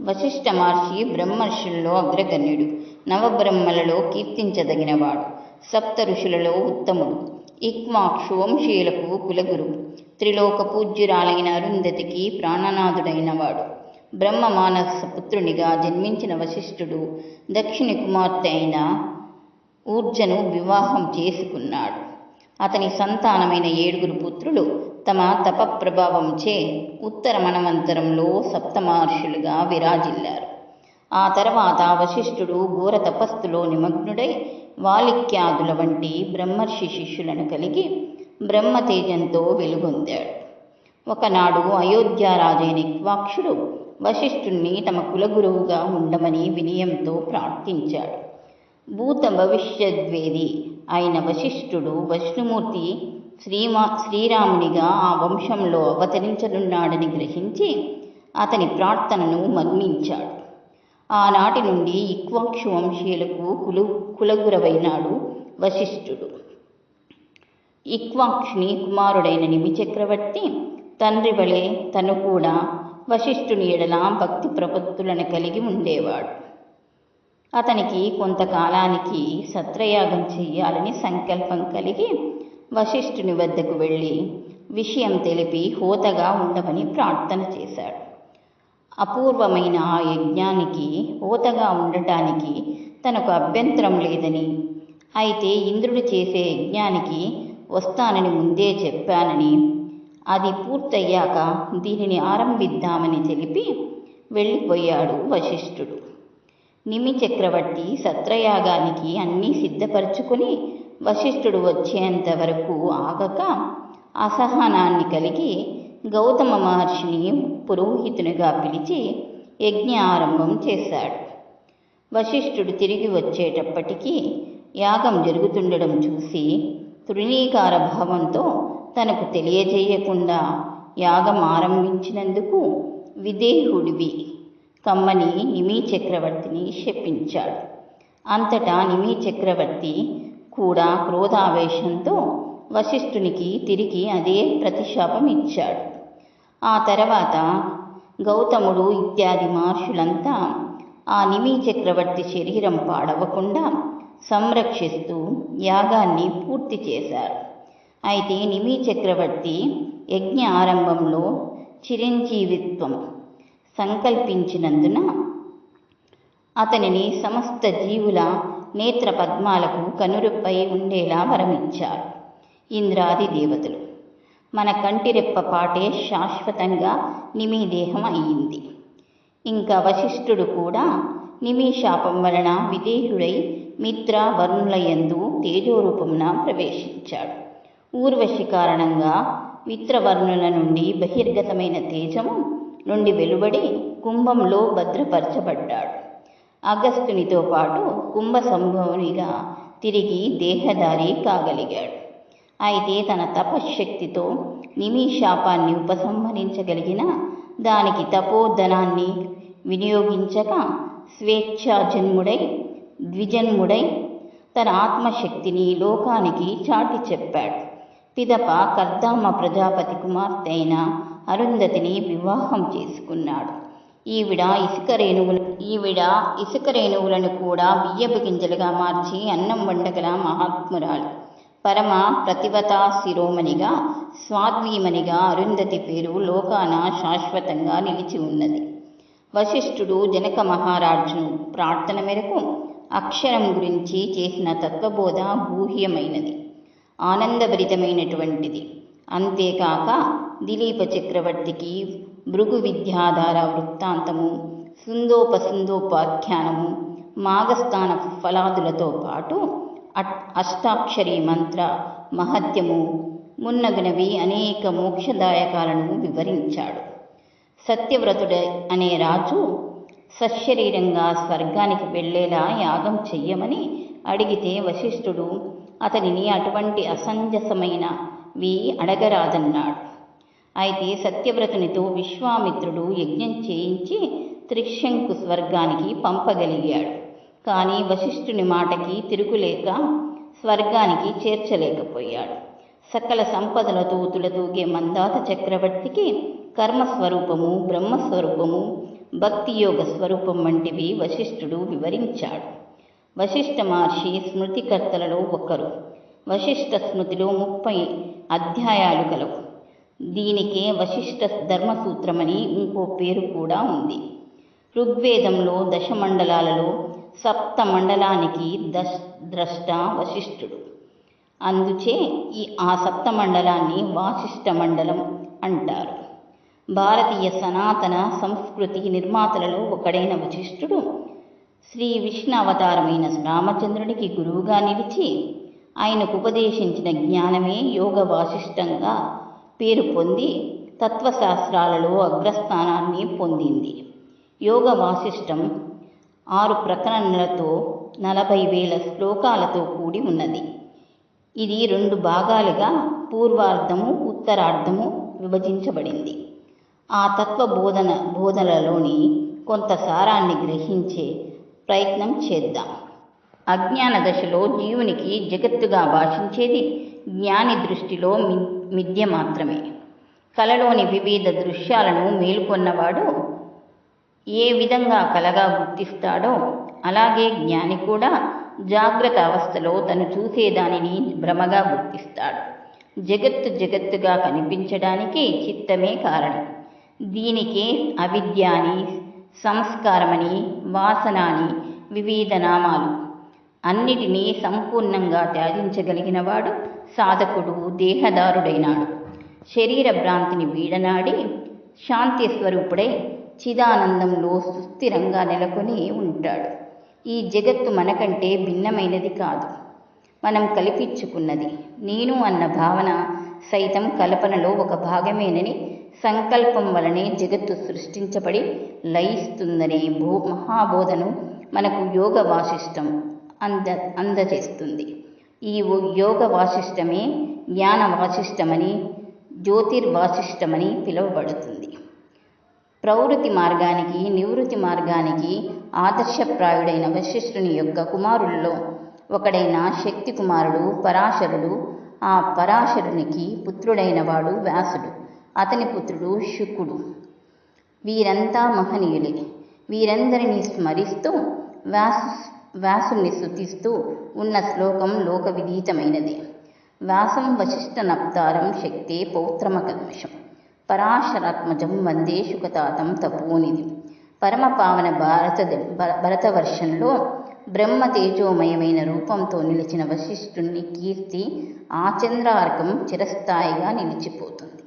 వశిష్ఠ మహర్షి బ్రహ్మర్షుల్లో అగ్రగణ్యుడు నవబ్రహ్మలలో కీర్తించదగినవాడు సప్త ఋషులలో ఉత్తముడు ఇక్మాక్షు వంశీయులకు కులగురు త్రిలోక పూజ్యురాలైన అరుంధతికి ప్రాణనాథుడైనవాడు. బ్రహ్మ మానస పుత్రునిగా జన్మించిన వశిష్ఠుడు దక్షిణి కుమార్తె అయిన ఊర్జను వివాహం చేసుకున్నాడు. అతని సంతానమైన ఏడుగురు పుత్రులు తమ తప ప్రభావంచే ఉత్తర మనవంతరంలో సప్తమహర్షులుగా విరాజిల్లారు. ఆ తర్వాత వశిష్ఠుడు ఘోర తపస్సులో నిమగ్నుడై వాలిక్యాదుల వంటి బ్రహ్మర్షి శిష్యులను కలిగి బ్రహ్మతేజంతో వెలుగొందాడు. ఒకనాడు అయోధ్యారాజైన ఇక్వాక్షుడు వశిష్ఠుణ్ణి తమ కులగురువుగా ఉండమని వినయంతో ప్రార్థించాడు. భూత భవిష్యద్వేది అయిన వశిష్ఠుడు విష్ణుమూర్తి శ్రీమా శ్రీరామునిగా ఆ వంశంలో అవతరించనున్నాడని గ్రహించి అతని ప్రార్థనను మన్నించాడు. ఆనాటి నుండి ఇక్వాక్షు వంశీయులకు కులు కులగురవైనాడు వశిష్ఠుడు. ఇక్వాక్షుని కుమారుడైన నిమి చక్రవర్తి తండ్రి వలె తను కూడా వశిష్ఠుని ఎడల భక్తి ప్రపత్తులను కలిగి ఉండేవాడు. అతనికి కొంతకాలానికి సత్రయాగం చేయాలని సంకల్పం కలిగి వశిష్ఠుని వద్దకు వెళ్ళి విషయం తెలిపి హోతగా ఉండమని ప్రార్థన చేశాడు. అపూర్వమైన ఆ యజ్ఞానికి హోతగా ఉండటానికి తనకు అభ్యంతరం లేదని. అయితే ఇంద్రుడు చేసే యజ్ఞానికి వస్తానని ముందే చెప్పానని. అది పూర్తయ్యాక దీనిని ఆరంభిద్దామని తెలిపి వెళ్ళిపోయాడు వశిష్ఠుడు. నిమి చక్రవర్తి సత్రయాగానికి అన్నీ సిద్ధపరచుకుని వశిష్ఠుడు వచ్చేంత వరకు ఆగక అసహనాన్ని కలిగి గౌతమ మహర్షిని పురోహితునిగా పిలిచి యజ్ఞ ఆరంభం చేశాడు. వశిష్ఠుడు తిరిగి వచ్చేటప్పటికీ యాగం జరుగుతుండడం చూసి తృణీకార భావంతో తనకు తెలియజేయకుండా యాగం ఆరంభించినందుకు విదేహుడివి కమ్మని నిమీ చక్రవర్తిని శపించాడు. అంతటా నిమీ చక్రవర్తి కూడా క్రోధావేశంతో వశిష్ఠునికి తిరిగి అదే ప్రతిశాపం ఇచ్చాడు ఆ తర్వాత గౌతముడు ఇత్యాది మహర్షులంతా ఆ నిమీ చక్రవర్తి శరీరం పాడవకుండా సంరక్షిస్తూ యాగాన్ని పూర్తి చేశారు. అయితే నిమీ చక్రవర్తి యజ్ఞ ఆరంభంలో చిరంజీవిత్వం సంకల్పించినందున అతనిని సమస్త జీవుల నేత్ర పద్మాలకు కనురెప్పై ఉండేలా వరమిచ్చారు ఇంద్రాది దేవతలు. మన కంటిరెప్ప పాటే శాశ్వతంగా నిమీదేహం దేహం ఇంకా వశిష్ఠుడు కూడా నిమీ శాపం వలన విదేహుడై మిత్ర వరుణులయందు తేజోరూపమున ప్రవేశించాడు. ఊర్వశి కారణంగా మిత్రవర్ణుల నుండి బహిర్గతమైన తేజము నుండి వెలువడి కుంభంలో భద్రపరచబడ్డాడు. అగస్తునితో పాటు కుంభ సంభవునిగా తిరిగి దేహదారి కాగలిగాడు. అయితే తన తపశ్శక్తితో నిమిషాపాన్ని ఉపసంహరించగలిగిన దానికి తపోధనాన్ని వినియోగించక స్వేచ్ఛాజన్ముడై ద్విజన్ముడై తన ఆత్మశక్తిని లోకానికి చాటి చెప్పాడు. పిదప కర్దామ ప్రజాపతి కుమార్తె అయిన అరుంధతిని వివాహం చేసుకున్నాడు. ఈవిడ ఇసుక రేణువులు ఈవిడ ఇసుక రేణువులను కూడా బియ్యపు గింజలుగా మార్చి అన్నం వండగల మహాత్మురాలు. పరమ ప్రతిభతా శిరోమణిగా స్వాద్వీమణిగా అరుంధతి పేరు లోకాన శాశ్వతంగా నిలిచి ఉన్నది. వశిష్ఠుడు జనక మహారాజును ప్రార్థన మేరకు అక్షరం గురించి చేసిన తత్వబోధ గూహ్యమైనది. ఆనందభరితమైనటువంటిది. అంతేకాక దిలీప చక్రవర్తికి భృగు విద్యాధార వృత్తాంతము సుందోపసుందోపాఖ్యానము మాగస్థాన ఫలాదులతో పాటు అట్ అష్టాక్షరి మంత్ర మహత్యము మున్నగునవి అనేక మోక్షదాయకాలను వివరించాడు. సత్యవ్రతుడ అనే రాజు సశరీరంగా స్వర్గానికి వెళ్ళేలా యాగం చెయ్యమని అడిగితే వశిష్ఠుడు అతనిని అటువంటి అసంజసమైనవి అడగరాదన్నాడు. అయితే సత్యవ్రతునితో విశ్వామిత్రుడు యజ్ఞం చేయించి త్రిశంకు స్వర్గానికి పంపగలిగాడు. కానీ వశిష్ఠుని మాటకి తిరుగులేక స్వర్గానికి చేర్చలేకపోయాడు. సకల సంపదలతో తులతూగే మందాత చక్రవర్తికి కర్మస్వరూపము బ్రహ్మస్వరూపము భక్తియోగ స్వరూపం వంటివి వశిష్ఠుడు వివరించాడు. వశిష్ఠ మహర్షి స్మృతికర్తలలో ఒకరు. వశిష్ఠ స్మృతిలో ముప్పై అధ్యాయాలు కలవు దీనికే వశిష్ఠ ధర్మసూత్రమని ఇంకో పేరు కూడా ఉంది. ఋగ్వేదంలో దశమండలాలలో సప్త మండలానికి దశ ద్రష్ట వశిష్ఠుడు. అందుచే ఈ ఆ సప్త మండలాన్ని వాసిష్ఠ మండలం అంటారు. భారతీయ సనాతన సంస్కృతి నిర్మాతలలో ఒకడైన వశిష్ఠుడు శ్రీ విష్ణు అవతారమైన రామచంద్రుడికి గురువుగా నిలిచి ఆయనకు ఉపదేశించిన జ్ఞానమే యోగ వాసిష్టంగా పేరు పొంది తత్వశాస్త్రాలలో అగ్రస్థానాన్ని పొందింది. యోగ వాసిష్టం ఆరు ప్రకరణలతో నలభై వేల శ్లోకాలతో కూడి ఉన్నది. ఇది రెండు భాగాలుగా పూర్వార్ధము ఉత్తరార్ధము విభజించబడింది. ఆ తత్వ బోధన బోధనలోని కొంత సారాన్ని గ్రహించే ప్రయత్నం చేద్దాం. అజ్ఞాన దశలో జీవునికి జగత్తుగా భాషించేది జ్ఞాని దృష్టిలో మి మిథ్య మాత్రమే. కలలోని వివిధ దృశ్యాలను మేలుకొన్నవాడు ఏ విధంగా కలగా గుర్తిస్తాడో అలాగే జ్ఞాని కూడా జాగ్రత్త అవస్థలో తను చూసేదానిని భ్రమగా గుర్తిస్తాడు. జగత్తు జగత్తుగా కనిపించడానికి చిత్తమే కారణం. దీనికే అవిద్య అని సంస్కారమని వాసన అని వివిధ నామాలు అన్నిటినీ సంపూర్ణంగా త్యాగించగలిగినవాడు సాధకుడు దేహదారుడైనాడు. శరీర భ్రాంతిని వీడనాడి శాంతి స్వరూపుడై చిదానందంలో సుస్థిరంగా నెలకొని ఉంటాడు. ఈ జగత్తు మనకంటే భిన్నమైనది కాదు. మనం కల్పించుకున్నది నేను అన్న భావన సైతం కల్పనలో ఒక భాగమేనని సంకల్పం వలనే జగత్తు సృష్టించబడి లయిస్తుందనే భూ మహాబోధను మనకు యోగ వాసిష్టం అంద అందజేస్తుంది. ఈ యోగ వాసిష్టమే జ్ఞాన వాసిష్టమని జ్యోతిర్వాసిష్టమని పిలువబడుతుంది. ప్రవృత్తి మార్గానికి నివృత్తి మార్గానికి ఆదర్శప్రాయుడైన వశిష్ఠుని యొక్క కుమారుల్లో ఒకడైన శక్తి కుమారుడు పరాశరుడు ఆ పరాశరునికి పుత్రుడైన వాడు వ్యాసుడు. అతని పుత్రుడు శుకుడు. వీరంతా మహనీయులే. వీరందరినీ స్మరిస్తూ వ్యాసు వ్యాసుణ్ణి స్థుతిస్తూ ఉన్న శ్లోకం లోక విదితమైనది వ్యాసం వశిష్ఠ నప్తారం శక్తే పౌత్రమ కల్మషం పరాశరాత్మజం వందే శుకతాతం తపోనిధి. పరమ పావన భారత భరతవర్షంలో బ్రహ్మ తేజోమయమైన రూపంతో నిలిచిన వశిష్ఠుని కీర్తి ఆచంద్రార్కం చిరస్థాయిగా నిలిచిపోతుంది.